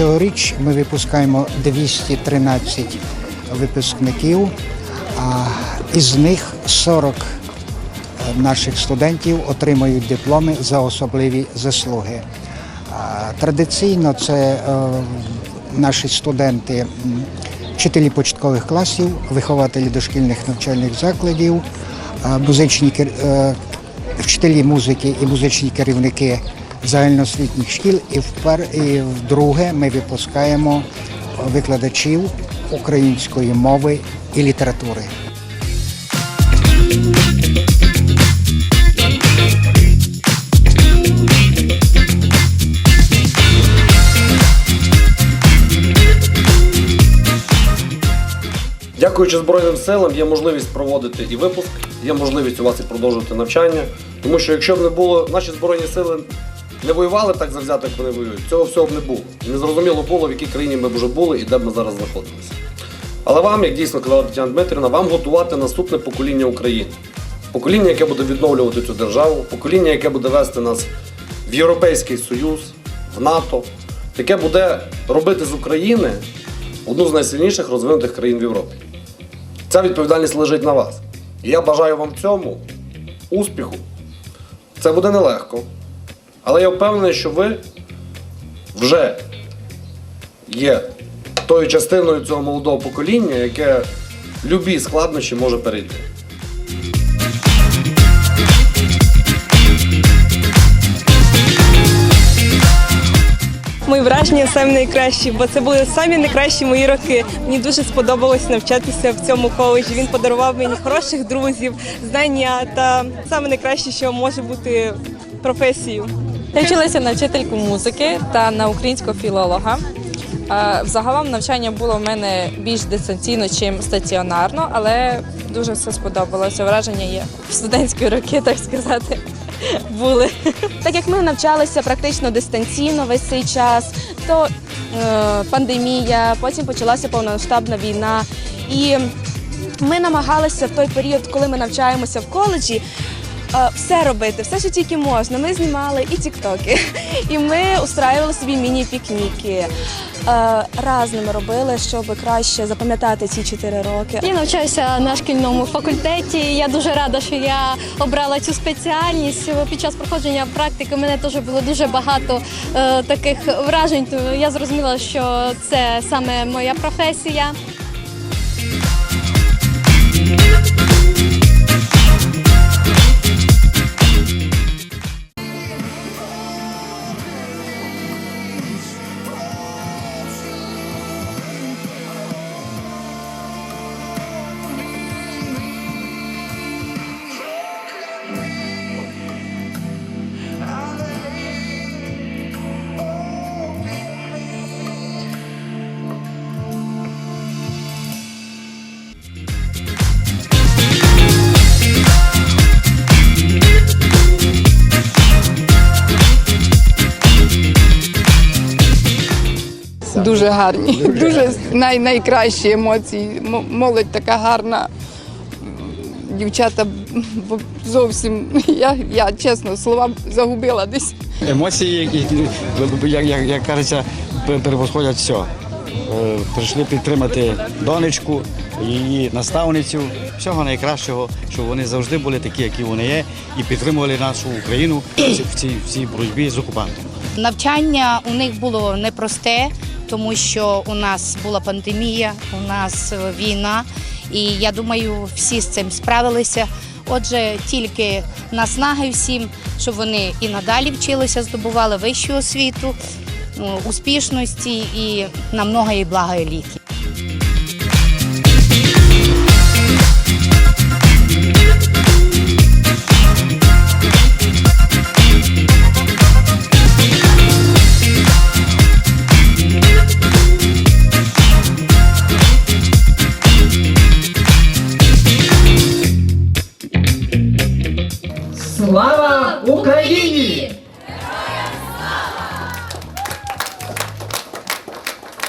Цьогоріч ми випускаємо 213 випускників, а із них 40 наших студентів отримують дипломи за особливі заслуги. Традиційно це е, наші студенти, вчителі початкових класів, вихователі дошкільних навчальних закладів, музичні е, вчителі музики і музичні керівники загальноосвітніх шкіл. І впер вдруге ми випускаємо викладачів української мови і літератури. Дякуючи Збройним силам, є можливість проводити і випуск, є можливість у вас і продовжувати навчання. Тому що якщо б не було, наші збройні сили не воювали так завзято, як вони воюють, цього всього б не було. Незрозуміло було, в якій країні ми б вже були і де б ми зараз знаходилися. Але вам, як дійсно казала Тетяна Дмитрівна, вам готувати наступне покоління України. Покоління, яке буде відновлювати цю державу, покоління, яке буде вести нас в Європейський Союз, в НАТО, яке буде робити з України одну з найсильніших розвинутих країн в Європі. Ця відповідальність лежить на вас. І я бажаю вам цьому успіху. Це буде нелегко. Але я впевнений, що ви вже є тою частиною цього молодого покоління, яке любі складнощі може перейти. Мої враження самі найкращі, бо це були самі найкращі мої роки. Мені дуже сподобалось навчатися в цьому коледжі. Він подарував мені хороших друзів, знання та саме найкраще, що може бути професією. Я вчилася на вчительку музики та на українського філолога. Взагалом навчання було в мене більш дистанційно, чим стаціонарно, але дуже все сподобалося. Враження є в студентські роки, так сказати, були. Так як ми навчалися практично дистанційно весь цей час, то е, пандемія, потім почалася повномасштабна війна. І ми намагалися в той період, коли ми навчаємося в коледжі, все робити, все, що тільки можна. Ми знімали і тіктоки, і ми устраювали собі міні-пікніки. Разними робили, щоб краще запам'ятати ці чотири роки. Я навчаюся на шкільному факультеті. Я дуже рада, що я обрала цю спеціальність. Під час проходження практики мене теж було дуже багато е, таких вражень. Я зрозуміла, що це саме моя професія. Дуже гарні, дуже най, найкращі емоції. Молодь така гарна. Дівчата зовсім, я, я чесно, слова загубила десь. Емоції, як, як, як кажеться, перевосходять все. Прийшли підтримати донечку, її наставницю, всього найкращого, щоб вони завжди були такі, які вони є, і підтримували нашу Україну в цій, в цій, боротьбі з окупантом. Навчання у них було непросте, тому що у нас була пандемія, у нас е, війна, і я думаю, всі з цим справилися. Отже, тільки наснаги всім, щоб вони і надалі вчилися, здобували вищу освіту, ну, успішності і на много і благо ліки. Слава Україні!